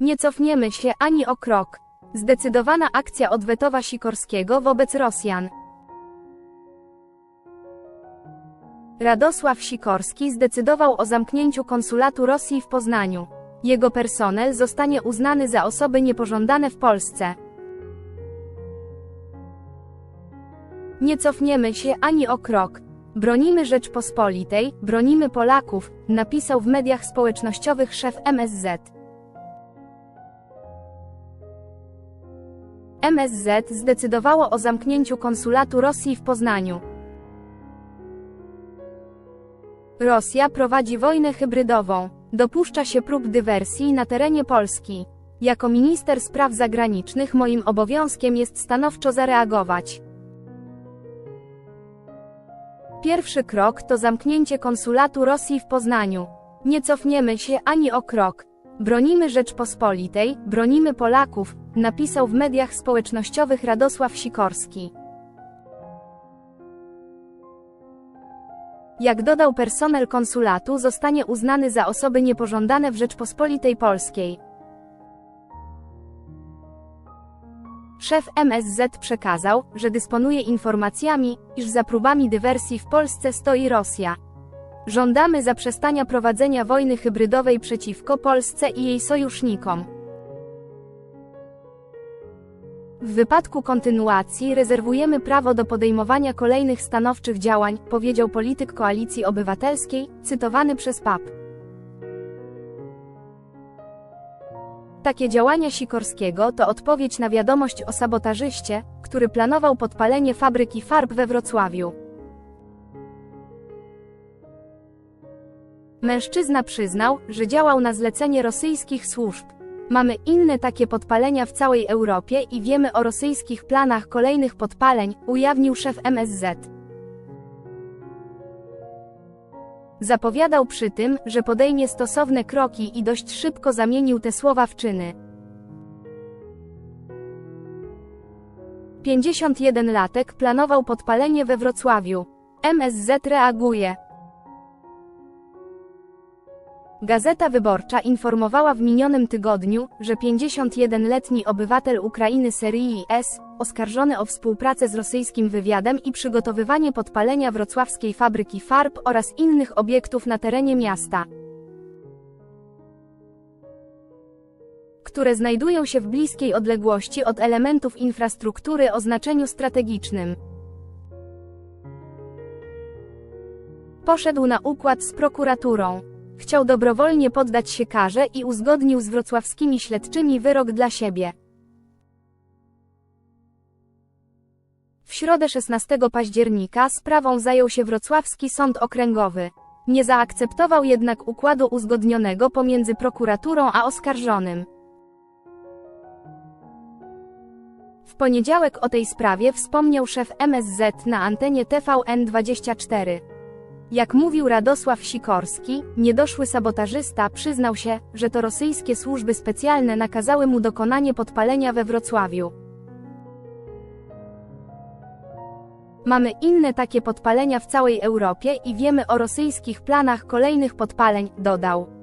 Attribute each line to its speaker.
Speaker 1: Nie cofniemy się ani o krok. Zdecydowana akcja odwetowa Sikorskiego wobec Rosjan. Radosław Sikorski zdecydował o zamknięciu konsulatu Rosji w Poznaniu. Jego personel zostanie uznany za osoby niepożądane w Polsce. Nie cofniemy się ani o krok. Bronimy Rzeczpospolitej, bronimy Polaków, napisał w mediach społecznościowych szef MSZ. MSZ zdecydowało o zamknięciu konsulatu Rosji w Poznaniu. Rosja prowadzi wojnę hybrydową. Dopuszcza się prób dywersji na terenie Polski. Jako minister spraw zagranicznych moim obowiązkiem jest stanowczo zareagować. Pierwszy krok to zamknięcie konsulatu Rosji w Poznaniu. Nie cofniemy się ani o krok. Bronimy Rzeczpospolitej, bronimy Polaków, napisał w mediach społecznościowych Radosław Sikorski. Jak dodał personel konsulatu zostanie uznany za osoby niepożądane w Rzeczpospolitej Polskiej. Szef MSZ przekazał, że dysponuje informacjami, iż za próbami dywersji w Polsce stoi Rosja. Żądamy zaprzestania prowadzenia wojny hybrydowej przeciwko Polsce i jej sojusznikom. W wypadku kontynuacji rezerwujemy prawo do podejmowania kolejnych stanowczych działań, powiedział polityk Koalicji Obywatelskiej, cytowany przez PAP. Takie działania Sikorskiego to odpowiedź na wiadomość o sabotażyście, który planował podpalenie fabryki farb we Wrocławiu. Mężczyzna przyznał, że działał na zlecenie rosyjskich służb. Mamy inne takie podpalenia w całej Europie i wiemy o rosyjskich planach kolejnych podpaleń, ujawnił szef MSZ. Zapowiadał przy tym, że podejmie stosowne kroki i dość szybko zamienił te słowa w czyny. 51-latek planował podpalenie we Wrocławiu. MSZ reaguje. Gazeta Wyborcza informowała w minionym tygodniu, że 51-letni obywatel Ukrainy serii S, oskarżony o współpracę z rosyjskim wywiadem i przygotowywanie podpalenia wrocławskiej fabryki farb oraz innych obiektów na terenie miasta, które znajdują się w bliskiej odległości od elementów infrastruktury o znaczeniu strategicznym. Poszedł na układ z prokuraturą. Chciał dobrowolnie poddać się karze i uzgodnił z wrocławskimi śledczymi wyrok dla siebie. W środę 16 października sprawą zajął się wrocławski sąd okręgowy. Nie zaakceptował jednak układu uzgodnionego pomiędzy prokuraturą a oskarżonym. W poniedziałek o tej sprawie wspomniał szef MSZ na antenie TVN24. Jak mówił Radosław Sikorski, niedoszły sabotażysta przyznał się, że to rosyjskie służby specjalne nakazały mu dokonanie podpalenia we Wrocławiu. Mamy inne takie podpalenia w całej Europie i wiemy o rosyjskich planach kolejnych podpaleń, dodał.